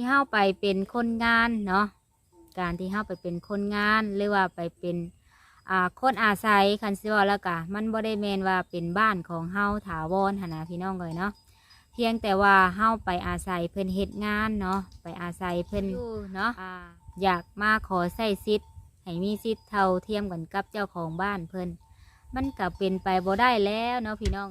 ที่เฮาไปเป็นคนงานเนาะการที่เฮาไปเป็นคนงานหรือว่าไปเป็นอ่าคนอาศัยคันสิว่าแล้วกะมันบ่ได้แม่นว่าเป็นบ้านของเฮาถาวรหั่นนะพี่น้องเลยเนาะเพียงแต่ว่าเฮาไปอาศัยเพิ่นเฮ็ดงานเนาะไปอาศัยเพิ่นอยู่เนาะอ่าอยากมาขอใช้สิทธิ์ให้มีสิทธิ์เท่าเทียมกันกับเจ้าของบ้านเพิ่นมันก็เป็นไปบ่ได้แล้วเนาะพี่น้อง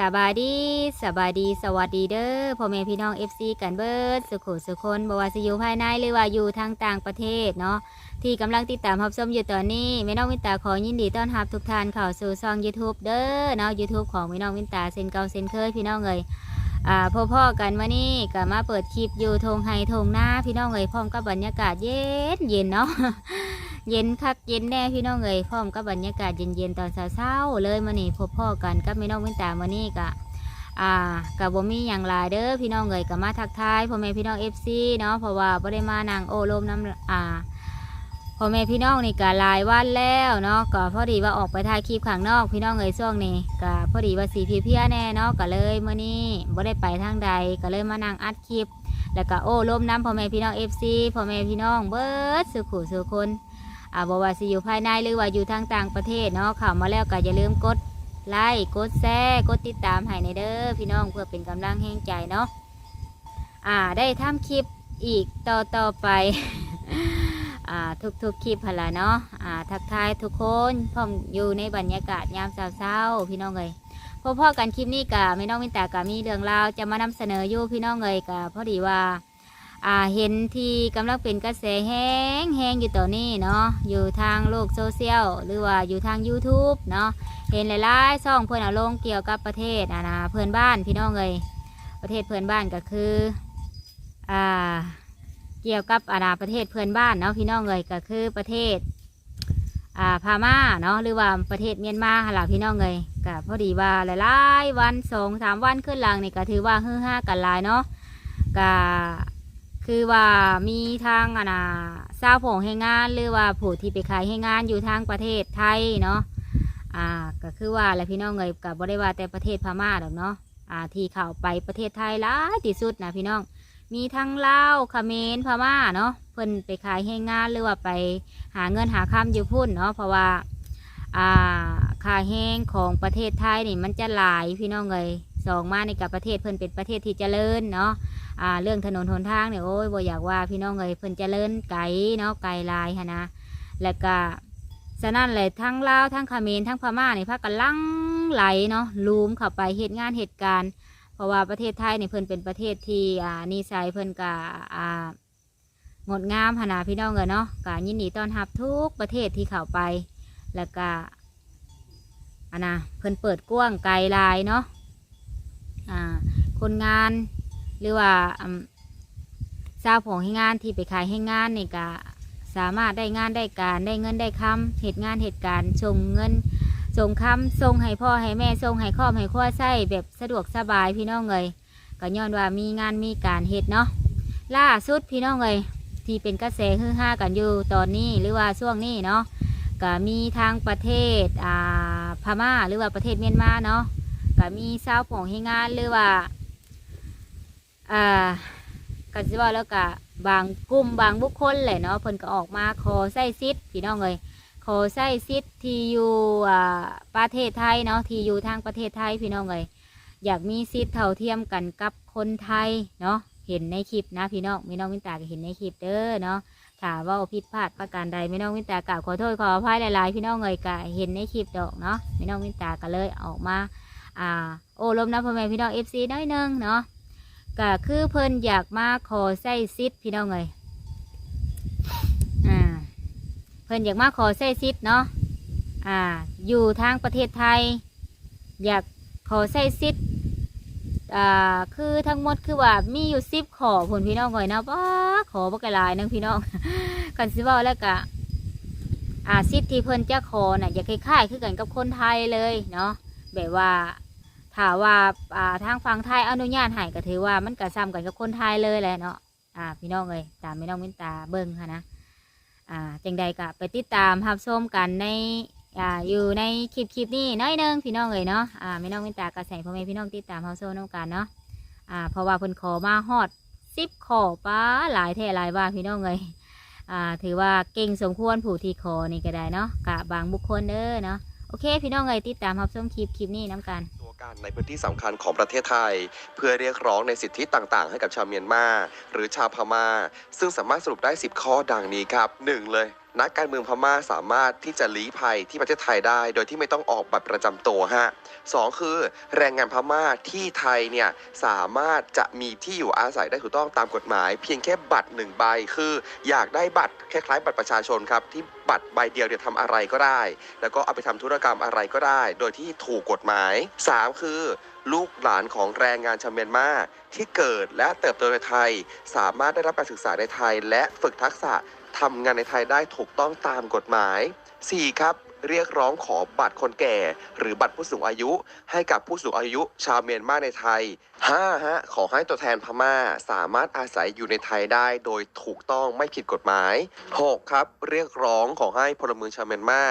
สบายดีสบายดีสวัสดีเด้อพ่อแม่พี่น้องเอฟซีกันเบิร์ดสุขุสุคนบ่ว่าสิอยู่ภายในหรือว่าอยู่ทางต่างประเทศเนาะที่กำลังติดตามรับชมอยู่ตอนนี้แม่น้องวินตาขอยินดีต้อนรับทุกท่านเข้าสู่ช่อง YouTube เด้อเนาะ YouTube ของแม่น้องวินตาเซนเก่าเซนเคยพี่น้องเลย อ่าพ่อๆกันวันนี้ก็มาเปิดคลิปอยู่ทงไฮทงหน้าพี่น้องเอ้ยพร้อมกับบรรยากาศเย็นเย็นเนาะเย็นคักเย็นแน่พี่น้องเอ้ยพร้อมกับบรรยากาศเย็นๆตอนเช้าๆเลยมื้อนี้พบพ่อกันกับแม่น้องวินตามื้อนี้ก็อ่ากับบ่มีหยังหลายเด้อพี่น้องเอ้ยก็มาทักทายพ่อแม่พี่น้อง FC เนาะเพราะว่าบ่ได้มานั่งโอ้ลมน้ำอ่า พ่อแม่พี่น้องนี่ก็หลายวันแล้วเนาะก็พอดีว่าออกไปถ่ายคลิปข้างนอกพี่น้องเอยช่วงนี้ก็พอดีว่าสีพีเพียแน่เนาะก็เลยเมื้อนี้บ่ได้ไปทางใดก็เลยมานั่งอัดคลิป แล้วก็โอ้ลมน้ำพ่อแม่พี่น้อง FC พ่อแม่พี่น้องเบิร์ดสุขุสุคนอ่าบว่าสิอยู่ภายในหรือว่าอยู่ทางต่างประเทศเนาะเข้ามาแล้วก็อย่าลืมกดไลค์กดแชร์กดติดตามให้ในเด้อพี่น้องเพื่อเป็นกำลังแห่งใจเนาะอ่าได้ทำคลิปอีกต่อต่อไป อ่าทุกๆคลิปพละเนาะอ่าทักทายทุกคนพร้อมอยู่ในบรรยากาศยามเช้าๆพี่น้องเลยพ่อกันคลิปนี้กะไม่น้องมินตากะมีเรื่องราวจะมานำเสนออยู่พี่น้องเลยกะพอดีว่าอ่าเห็นที่กำลังเป็นกระแสแห้งแห้งอยู่ตอนนี้เนาะอยู่ทางโลกโซเชียลหรือว่าอยู่ทาง YouTube เนาะเห็นหลายๆช่องเพื่อนเอาลงเกี่ยวกับประเทศอานะเพื่อนบ้านพี่น้องเลยประเทศเพื่อนบ้านก็คืออ่า เกี่ยวกับอาณาประเทศเพื่อนบ้านเนาะพี่น้องเลยก็คือประเทศอ่าพม่าเนาะหรือว่าประเทศเมียนมาหล่ะพี่น้องเลยก็พอดีว่าหลายๆวันสองสามวันขึ้นหลังนี่ก็ถือว่าฮือฮากันหลายเนาะก็คือว่ามีทางอะนะทราบผงให้งาน หรือว่าผู้ที่ไปขายให้งานอยู่ทางประเทศไทยเนาะอ่าก็คือว่าอะไรพี่น้องเงยกับบริวาแต่ประเทศพม่าดอกเนาะอ่าที่เข้าไปประเทศไทยหลายที่สุดนะพี่น้อง มีทั้งลาวเขมรพม่าเนาะเพิ่นไปขายให้งานหรือว่าไปหาเงินหาคำอยู่พุ่นเนาะเพราะว่าอ่าค่าแห้งของประเทศไทยนี่มันจะหลายพี่น้องเงยสองมาในกับประเทศเพิ่นเป็นประเทศที่เจริญเนาะอ่าเรื่องถนนหนทางเนี่ยโอ้ยบ่อยากว่าพี่น้องเอ้ยเพิ่นเจริญไกลเนาะไกลลายฮะนะแล้วก็ฉะนั้นเลยทั้งลาวทั้งเขมรทั้งพม่าเนี่ยพากันลังไหลเนาะลูมเข้าไปเหตุงานเหตุการณ์ ราะว่าประเทศไทยนี่เพิ่นเป็นประเทศที่อ่านิสัยเพิ่นก็อ่างดงามหนนะพี่น้องเอ้ยเนาะก็ยินดีต้อนรับทุกประเทศที่เข้าไป แล้วก็อันนะเพิ่นเปิดกว้างไกลลายเนาะอ่าคนงานหรือว่าอืมสาวของให้งานที่ไปขายให้งานนี่ก็สามารถได้งานได้การได้เงินได้คำเหตุงานเหตุการณ์ส่งเงิน ส่งคำส่งให้พ่อให้แม่ส่งให้ครอบให้ครัวใช้แบบสะดวกสบายพี่น้องเลยก็ย้อนว่ามีงานมีการเหตุเนาะล่าสุดพี่น้องเลยที่เป็นกระแสฮือฮากันอยู่ตอนนี้หรือว่าช่วงนี้เนาะก็มีทางประเทศอ่าพม่าหรือว่าประเทศเมียนมาเนาะก็มีสาวของให้งานหรือว่าอ่ากันสิว่าแล้วก็บางกลุ่มบางบุคคลแหละเนาะเพิ่นก็ออกมาขอใส่ซิทพี่น้องเลย อใส่ซิทธิ์ที่อยู่อ่าประเทศไทยเนาะที่อยู่ทางประเทศไทยพี่น้องเลยอยากมีซิทธิ์เท่าเทียมกันกับคนไทยเนาะเห็นในคลิปนะพี่น้องพี่น้องวินตาก็เห็นในคลิปเด้อเนาะถ้าว่าผิดพลาดประการใดพี่น้องวินตากราบขอโทษขออภัยหลายๆพี่น้องเลยก็เห็นในคลิปดอกเนาะพี่น้องวินตาก็เลยออกมาอ่าโอ้ลมนะพ่อแม่พี่น้องเอฟซีน้อยหนึงเนาะก็คือเพิ่นอยากมาขอใส่ซิทธิ์พี่น้องเลยอ่า เพิ่นอยากมาขอใส่ซิทธิ์เนาะอ่า อยู่ทางประเทศไทย อยากขอใส่ซิทธิ์อ่าคือทั้งหมดคือว่ามีอยู่สิบขอผลพี่น้องเลยนะป้าขอบ่กหลายนึงพี่น้องกันสิเว่าแล้วก็อ่าซิทธิ์ที่เพิ่นจะขอน่ะอยากคล้ายๆคือกันกับคนไทยเลยเนาะแบบว่าถ้าว่าอ่าทางฝั่งไทยอนุญาตให้ก็ถือว่ามันก็ซ้ำกันกับคนไทยเลยแหละเนาะอ่าพี่น้องเอ้ยตามพี่น้องมินตาเบิ่งค่ะนะ อ่าจังใดก็ไปติดตามรับชมกันในอ่าอยู่ในคลิปคลิปนี้น้อยหนึงพี่น้องเลยเนาะอ่าแม่น้องวินตากระแสพ่อแม่พี่น้องติดตามรับชมน้องกันเนาะอ่าเพราะว่าเพิ่นขอมาฮอดสิบขอป้าหลายแท่หลายว่าพี่น้องเลยอ่าถือว่าเก่งสมควรผู้ที่ขอนี่ก็ได้เนาะกะบางบุคคลเด้อเนาะ โอเค พี่น้องเลยติดตามรับชมคลิปคลิปนี้น้ำกันตัวการในพื้นที่สำคัญของประเทศไทย เพื่อเรียกร้องในสิทธิต่างๆ ให้กับชาวเมียนมาหรือชาวพม่า ซึ่งสามารถสรุปได้ 10 ข้อดังนี้ครับ 1. เลย นักการเมืองพม่าสามารถที่จะลี้ภัยที่ประเทศไทยได้ โดยที่ไม่ต้องออกบัตรประจำตัวฮะสองคือแรงงานพม่าที่ไทยเนี่ยสามารถจะมีที่อยู่อาศัยได้ถูกต้องตามกฎหมาย เพียงแค่บัตรหนึ่งใบคือ อยากได้บัตรคล้ายๆบัตรประชาชนครับที่บัตรใบเดียวเนี่ยทำอะไรก็ได้ แล้วก็เอาไปทำธุรกรรมอะไรก็ได้ โดยที่ถูกกฎหมาย 3 คือลูกหลานของแรงงานชาวเมียนมาที่เกิดและเติบโตในไทย สามารถได้รับการศึกษาในไทย และฝึกทักษะ ทำงานในไทยได้ถูกต้องตามกฎหมาย 4. ครับเรียกร้องขอบัตรคนแก่ หรือบัตรผู้สูงอายุ ให้กับผู้สูงอายุชาวเมียนมาในไทย 5. ฮะขอให้ตัวแทนพม่าสามารถอาศัยอยู่ในไทยได้โดยถูกต้องไม่ผิดกฎหมาย 6. ครับ เรียกร้องขอให้พลเมืองชาวเมียนมา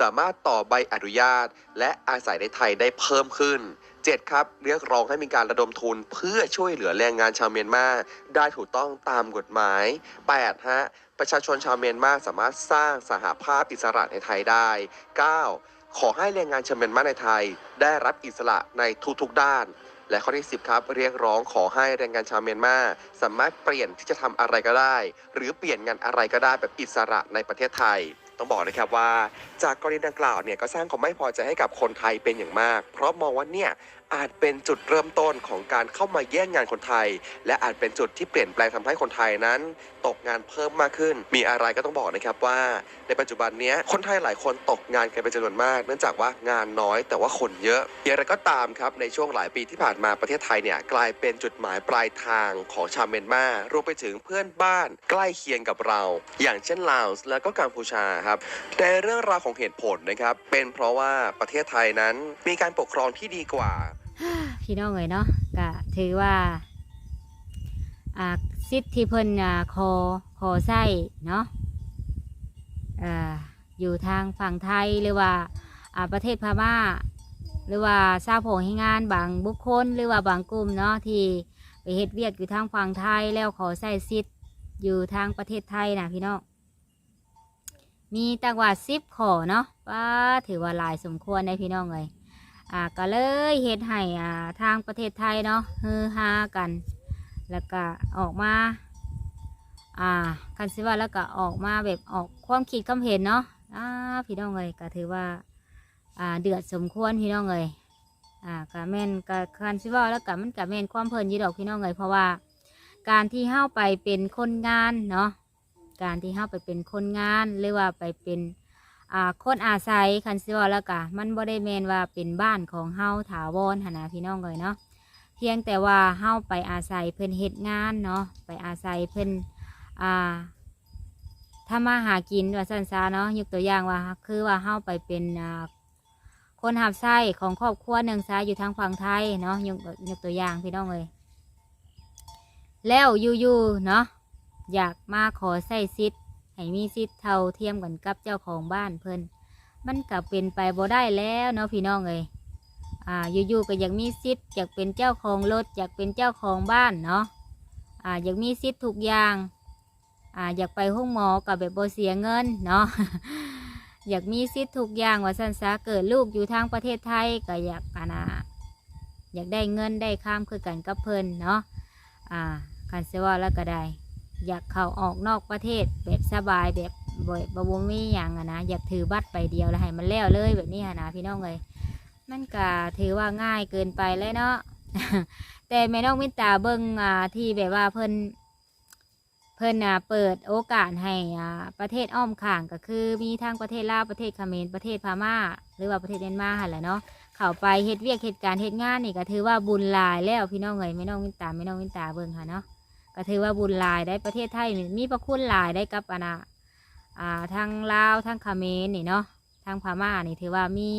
สามารถต่อใบอนุญาต และอาศัยในไทยได้เพิ่มขึ้น 7. ครับ เรียกร้องให้มีการระดมทุนเพื่อช่วยเหลือแรงงานชาวเมียนมาได้ถูกต้องตามกฎหมาย 8. ฮะ ประชาชนชาวเมียนมาสามารถสร้างสหภาพอิสระในไทยได้ 9. ขอให้แรงงานชาวเมียนมาในไทย ได้รับอิสระในทุกๆด้าน และข้อที่ 10 ครับ เรียกร้องขอให้แรงงานชาวเมียนมาสามารถเปลี่ยนที่จะทำอะไรก็ได้ หรือเปลี่ยนงานอะไรก็ได้แบบอิสระในประเทศไทยต้องบอกนะครับว่าจากกรณีดังกล่าวเนี่ยก็สร้างความไม่พอใจให้กับคนไทยเป็นอย่างมาก เพราะมองว่าเนี่ยอาจเป็นจุดเริ่มต้นของการเข้ามาแย่งงานคนไทย และอาจเป็นจุดที่เปลี่ยนแปลงทำให้คนไทยนั้น ตกงานเพิ่มมากขึ้น มีอะไรก็ต้องบอกนะครับว่า ในปัจจุบันนี้คนไทยหลายคนตกงานกันเป็นจำนวนมาก เนื่องจากว่างานน้อยแต่ว่าคนเยอะอย่างไรก็ตามครับในช่วงหลายปีที่ผ่านมาประเทศไทยเนี่ยกลายเป็นจุดหมายปลายทางของชาวเมียนมารวมไปถึงเพื่อนบ้าน ใกล้เคียงกับเรา อย่างเช่นลาวและก็กัมพูชาครับในเรื่องราวของเหตุผลนะครับเป็นเพราะว่าประเทศไทยนั้นมีการปกครองที่ดีกว่า พี่น้องเลยเนาะก็ถือว่าอ่าสิทธิ์ที่เพิ่นอ่าคอคอไส้เนาะอ่าอยู่ทางฝั่งไทยหรือว่าอ่าประเทศพม่า หรือว่าทราบผงให้งานบางบุคคล หรือว่าบางกลุ่มเนาะที่ไปเฮ็ดเวียกอยู่ทางฝั่งไทยแล้วขอใส่สิทธิ์อยู่ทางประเทศไทยนะพี่น้องมีตังว่าสิบขอเนาะว่าถือว่าหลายสมควรในพี่น้องเลย อ่าก็เลยเฮ็ดให้อ่าทางประเทศไทยเนาะฮือฮากัน แล้วก็ออกมาอ่าคันสิว่าแล้วก็ออกมาแบบออกความคิดความเห็นเนาะอ่าพี่น้องเลยก็ถือว่าอ่าเดือดสมควรพี่น้องเลยอ่าก็แม่นก็คันสิว่าแล้วก็มันก็แม่นความเพลินยี่ดอกพี่น้องเลยเพราะว่าการที่เฮาไปเป็นคนงานเนาะการที่เฮาไปเป็นคนงานหรือว่าไปเป็น อ่าคนอาศัยคันซิวแล้วกะมันบ่ได้แมนว่าเป็นบ้านของเฮาถาวรหนนะพี่น้องเลยเนาะเพียงแต่ว่าเฮาไปอาศัยเพิ่นเฮ็ดงานเนาะไปอาศัยเพิ่นอ่าถ้ามาหากินว่าสันซาเนาะยกตัวอย่างว่า คือว่าเฮาไปเป็นอ่าคนหับไส้ของครอบครัวหนึ่งซาอยู่ทางฝั่งไทยเนาะยกยกตัวอย่างพี่น้องเลยแล้วอยู่ๆเนาะอยากมาขอใส่สิท ให้มีสิทธิ์เท่าเทียมกันกับเจ้าของบ้านเพิ่นมันก็เป็นไปบ่ได้แล้วเนาะพี่น้องเอ้ยอ่าอยู่ๆก็อยากมีสิทธิ์อยากเป็นเจ้าของรถอยากเป็นเจ้าของบ้านเนาะอ่าอยากมีสิทธิ์ทุกอย่างอ่าอยากไปห้องหมอกับแบบบ่เสียเงินเนาะอยากมีสิทธิ์ทุกอย่างว่าสันซาเกิดลูกอยู่ทางประเทศไทยก็อยากอานาอยากได้เงินได้ข้ามคือกันกับเพิ่นเนาะอ่าคันเสว่าแล้วก็ได้ อยากเข้าออกนอกประเทศแบบสบายแบบบ่อยบ่บ่มีอย่างอะนะอยากถือบัตรไปเดียวแล้วให้มันแล้วเลยแบบนี้ะนะพี่น้องเลยมันก็ถือว่าง่ายเกินไปเลยเนาะแต่แม่น้องมินตาเบิ่งอ่าที่แบบว่าเพิ่นเพิ่นอ่าเปิดโอกาสให้อ่าประเทศอ้อมข้างก็คือมีทั้งประเทศลาวประเทศเขมรประเทศพม่า หรือว่าประเทศเมียนมาหั่นแหละเนาะเข้าไปเฮ็ดเวียกเหตุการณ์เหตุงานนี่ก็ถือว่าบุญหลายแล้วพี่น้องเอ้ยแม่น้องมินตาแม่น้องมินตาเบิ่งค่ะเนาะ ก็ถือว่าบุญหลายได้ประเทศไทยมีพระคุณหลายได้กับอาณาอ่าทางลาวทางเขมรนี่เนาะทางพม่านี่ถือว่ามี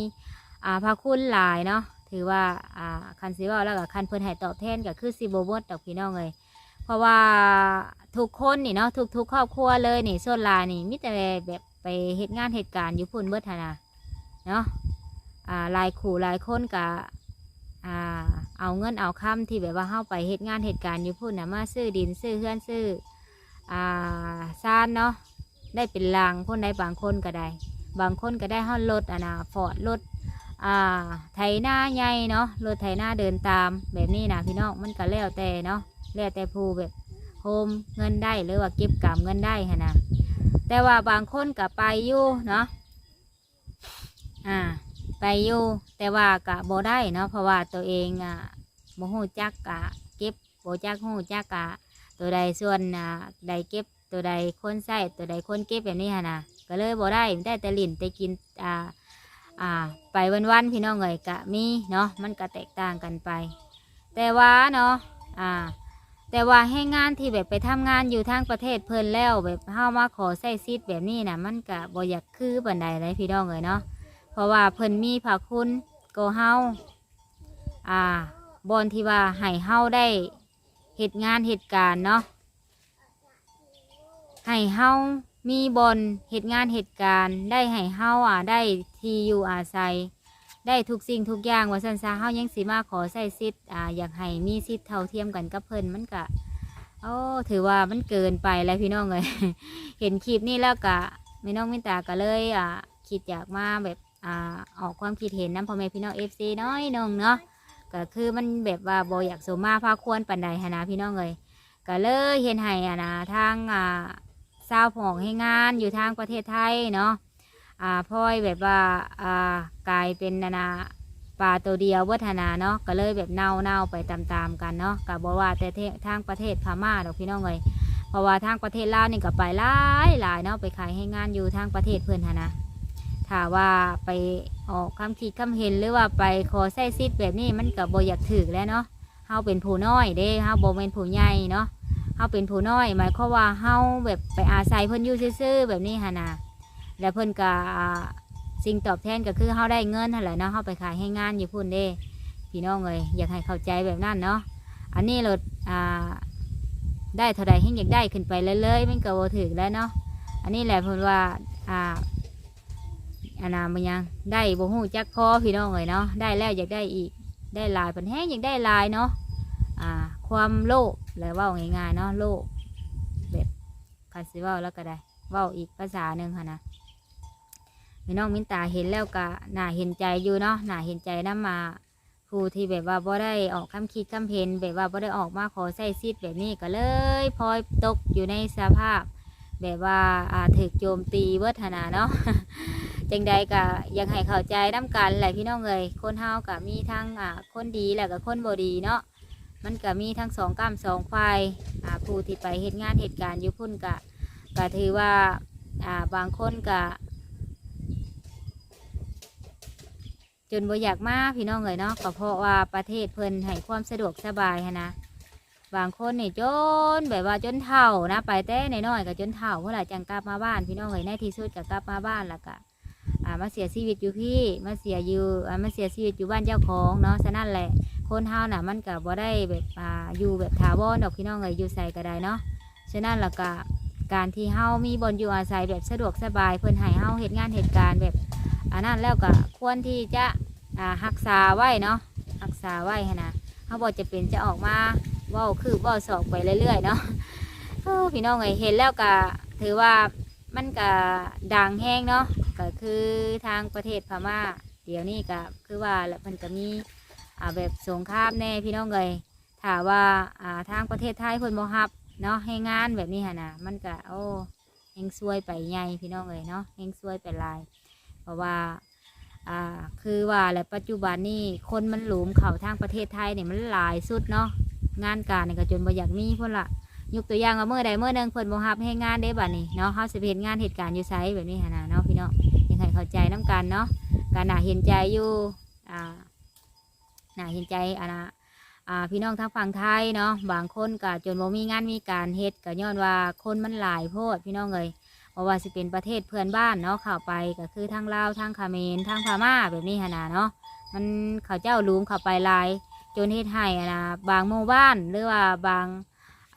อ่าพระคุณหลายเนาะถือว่าอ่าคันซิว่าแล้วก็คันเพิ่นให้ตอบแทนก็คือสิบเวิร์ดดอกพี่น้องเลยเพราะว่าทุกคนนี่เนาะทุกทุกครอบครัวเลยนี่ส่วนลายนี่มิแต่แบบไปเหตุงานเหตุการณ์อยู่พุ่นเบิดธนะเนาะอ่าลายขู่ลายคนกะ อ่าเอาเงินเอาคำที่แบบว่าเข้าไปเหตุงานเหตุการณ์อยู่พุ่นนะมาซื้อดินซื้อเฮือนซื้ออ่าซานเนาะได้เป็นลางคนใดบางคนก็ได้ บางคนก็ได้ห้อนรถอะนะฟอร์ดรถอ่าไถหน้าใหญ่เนาะรถไถหน้าเดินตามแบบนี้นะพี่น้องมันก็แล้วแต่เนาะแล้วแต่ผู้แบบโฮมเงินได้หรือว่าเก็บกำเงินได้ฮะนะแต่ว่าบางคนก็ไปอยู่เนาะอ่า ไปอยู่แต่ว่าก็บ่ได้เนาะเพราะว่าตัวเองอะบ่ฮู้จักกะเก็บบ่จักฮู้จักกะ ตัวใดส่วนอ่าใดเก็บตัวใดคนใส่ตัวใดคนเก็บแบบนี้ฮะนะก็เลยบ่ได้ได้แต่ลิ้นแต่กินอ่าอ่าไปวันๆพี่น้องเอ้ยกะมีเนาะมันก็แตกต่างกันไป แต่ว่าเนาะอ่าแต่ว่าให้งานที่แบบไปทำงานอยู่ทางประเทศเพิ่นแล้วแบบเฮามาขอใส่ซีดแบบนี้นะมันก็บ่อยากคือบันไดเลยพี่น้องเลยเนาะ เพราะว่าเพิ่นมีพระคุณก็เฮาอ่าบอนที่ว่าให้เฮาได้เหตุงานเหตุการณ์เนาะให้เฮามีบอนเหตุงานเหตุการณ์ ได้ให้เฮาอ่าได้ที่อยู่อาศัย ได้ทุกสิ่งทุกอย่างว่าสันซาเฮายังสิมาขอใส่สิทธิ์อ่าอยากให้มีสิทธิ์เท่าเทียมกันกับเพิ่นมันก็โอ้ถือว่ามันเกินไปแล้วพี่น้องเลย เห็นคลิปนี้แล้วก็ไม่น้องมิตาก็เลยอ่าคิดอยากมาแบบ อ่าออกความคิดเห็นน้ำพ่อแม่พี่น้องเอฟซีน้อยนึงเนาะก็คือมันแบบว่าบอยากสมมาพาควรปันใดหนนะพี่น้องเลยก็เลยเห็นให้อะนะทางอ่าสาวผองให้งานอยู่ทางประเทศไทยเนาะอ่าพลอยแบบว่าอ่ากลายเป็นนานาปลาตัวเดียววัฒนาเนาะก็เลยแบบเน่าเน่าไปตามๆกันเนาะกับอกว่าแต่ทางประเทศพม่าดอกพี่น้องเลยเพราะว่าทางประเทศลาวนี่ก็ไปหลายหลายเนาะไปขายให้งานอยู่ทางประเทศเพื่อนหั้นนะ ถ้าว่าไปออกคำคิดคำเห็นหรือว่าไปขอใส่ซิดแบบนี้มันก็บ่อยากถือแล้วเนาะเฮาเป็นผู้น้อยเด้เฮาบ่เป็นผู้ใหญ่เนาะเฮาเป็นผู้น้อย หมายความว่าเฮาแบบไปอาศัยเพิ่นอยู่ซื่อๆแบบนี้หั้นะแล้วเพิ่นก็สิ่งตอบแทนก็คือเฮาได้เงินนั่นแหละเนาะเฮาไปขายให้งานอยู่พุ่นเด้พี่น้องเลยอยากให้เข้าใจแบบนั้นเนาะอันนี้เราได้เท่าใดให้อยากได้ขึ้นไปเรื่อยๆมันก็บ่ถึงแล้วเนาะอันนี้แหละเพิ่นว่าอ่า อันน่ะมันยังได้บ่ฮู้จักพอพี่น้องเลยเนาะได้แล้วอยากได้อีกได้หลายเพิ่นแฮงอยากได้หลายเนาะอ่า ความโลภแล้วเว้าง่ายๆเนาะโลภแบบคาสิเว้าแล้วก็ได้ว้าอีกภาษาหนึ่งค่ะนะพี่น้องมินตาเห็นแล้วก็น่าเห็นใจอยู่เนาะน่าเห็นใจน้ำมาผู้ที่แบบว่าบ่ได้ออกคำคิดคำเพนแบบว่าบ่ได้ออกมาขอใส่ซิดแบบนี้ก็เลยพลอยตกอยู่ในสภาพ แบบว่าอ่าถูกโจมตีเบิดหนนาเนาะ จังใดก็ยังให้เข้าใจน้ำกันแหละพี่น้องเลยคนเฮาก็มีทั้งอ่าคนดีแล้วก็คนบ่ดีเนาะมันก็มีทั้งสองกล้ามสองฝ่ายอ่าผู้ที่ไปเหตุงานเหตุการณ์อยู่พุ่นกะก็ถือว่าอ่าบางคนก็จนบ่อยากมาพี่น้องเลยเนาะก็เพราะว่าประเทศเพิ่นให้ความสะดวกสบายหั้นะบางคนนี่จนแบบว่าจนเฒ่านะ ไปแต่น้อยๆก็จนเฒ่าเมื่อไหร่จังกลับมาบ้านพี่น้องเลยในที่สุดก็กลับมาบ้านแล้วก็ อ่ามาเสียชีวิตอยู่พี่มาเสียอยู่อ่ามาเสียชีวิตอยู่บ้านเจ้าของเนาะฉะนั้นแหละคนเฮาน่ะมันก็บ่ได้แบบอ่าอยู่แบบถาวรดอกพี่น้องเลยอยู่ใส่ก็ได้เนาะฉะนั้นแล้วก็การที่เฮามีบนอยู่อาศัยแบบสะดวกสบายเพิ่นให้เฮาเหตุงานเหตุการณ์แบบอันนั้นแล้วก็ควรที่จะอ่ารักษาไว้เนาะรักษาไว้หั้นะเฮาบ่จะเป็นจะออกมาว้าคือว้าสอกไปเรื่อยๆเนาะพี่น้องเอ้ยเห็นแล้วก็ถือว่า มันก็ดังแห้งเนาะก็คือทางประเทศพม่า เดี๋ยวนี้ก็คือว่าแล้วมันก็มีอ่าแบบสงครามแน่พี่น้องเอ้ยถ้าว่าอ่าทางประเทศไทยเพิ่นบ่รับเนาะให้งานแบบนี้ฮะนะมันก็โอ้เฮงซวยไปใหญ่พี่น้องเลยเนาะเฮงซวยไปลาย เพราะว่าอ่าคือว่าแหละปัจจุบันนี่คนมันหลุมเข่าทางประเทศไทยเนี่ยมันหลายสุดเนาะงานการเนี่ยก็จนบ่อยากมีพิ่นละ ยกตัวอย่างว่าเมื่อใดเมื่อหนึงเพิ่นบ่ฮับให้งานได้บัดนี้เนาะเฮาสิเฮ็ดงานเหตุการณ์อยู่ไสแบบนี้ฮะนะเนาะพี่น้องยังให้เข้าใจน้กันเนาะการน่าเห็นใจอยู่อ่าน่าเห็นใจอะนะอ่าพี่น้องทางฝั่งไทยเนาะบางคนก็จนบ่มีงานมีการเฮ็ดก็ย้อนว่าคนมันหลายโพดพี่น้องเลยเพราะว่าสิเป็นประเทศเพื่อนบ้านเนาะเข้าไปก็คือทางลาวทางเมรทางพม่าแบบนี้หนนะเนาะมันเขาเจ้าลุมเข้าไปหลาย จนเฮ็ดให้อะนะบางหมู่บ้านหรือว่าบาง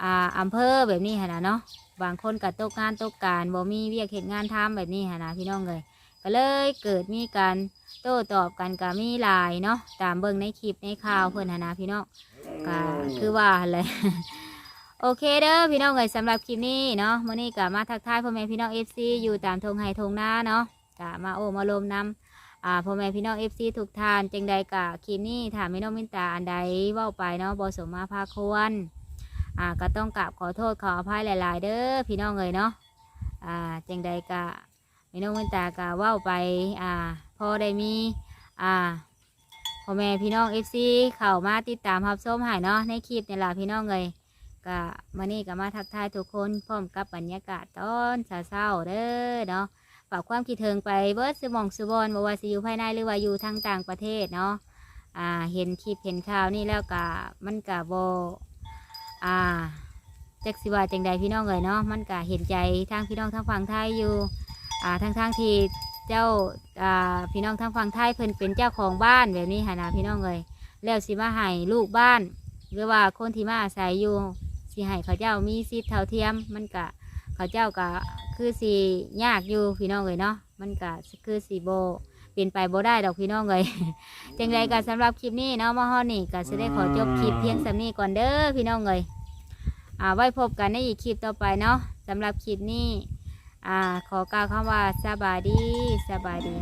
อ่าอำเภอแบบนี้หั่นนะเนาะบางคนก็ตกงานตกการบ่มีเวียกเฮ็ดงานทำแบบนี้หั่นนะพี่น้องเลยก็เลยเกิดมีการโต้ตอบกันก็มีลายเนาะตามเบิ่งในคลิปในข่าวเพิ่อนหั่นนะพี่น้องก็คือว่าหั่นแหละโอเคเด้อพี่น้องเอ้ยสำหรับคลิปนี้เนาะมื้อนี้ก็มาทักทายพ่อแม่พี่น้อง FC อยู่ตามทงไห้ทงหน้าเนาะก็มาโอ้มาลมนำอ่าพ่อแม่พี่น้อง FC ทุกท่านจังใดกะคลิปนี้ถามไม่น้องมินตาอันใดว้าไปเนาะบ่สมมาพาควร อ่าก็ต้องกราบขอโทษขออภัยหลาย ๆ เด้อพี่น้องเอ้ยเนาะอ่าจังใดกะไม่น้องมินตากะเว้าไปอ่าพอได้มีอ่าพ่อแม่พี่น้อง FC เข้ามาติดตามรับชมให้เนาะในคลิปนี่ล่ะพี่น้องเอ้ยก็มานี่ก็มาทักทายทุกคนพร้อมกับบรรยากาศตอนเศร้าๆเด้อเนาะฝากความคิดถึงไปเบิร์ดสมองสุบอนบ่ว่าสิอยู่ภายในหรือว่าอยู่ทางต่างประเทศเนาะอ่าเห็นคลิปเห็นข่าวนี่แล้วก็มันก็บ่ อ่าจักสิว่าจังใดพี่น้องเอ๋ยเนาะมันก็เห็นใจทางพี่น้องทางฝั่งไทยอยู่อ่าทางทางที่เจ้าอ่าพี่น้องทางฝั่งไทยเพิ่นเป็นเจ้าของบ้านแบบนี้หนนะพี่น้องเอ๋ยแล้วสิมาให้ลูกบ้าน หรือว่าคนที่มาอาศัยอยู่สิให้เขาเจ้ามีสิทธิ์เท่าเทียม มันกะเขาเจ้าก็คือสียากอยู่พี่น้องเลยเนาะมันกะคือสีโบ เปลี่ยนไปโบได้ดอกพี่น้องเลยจังไรก็สำหรับคลิปนี้เนาะมาฮอนี่ก็จะได้ขอจบคลิปเพียงสำนี้ก่อนเด้อพี่น้องเลยอ่าไว้พบกันในอีกคลิปต่อไปเนาะสำหรับคลิปนี้อ่าขอกล่าวคำว่าสบายดีสบายดี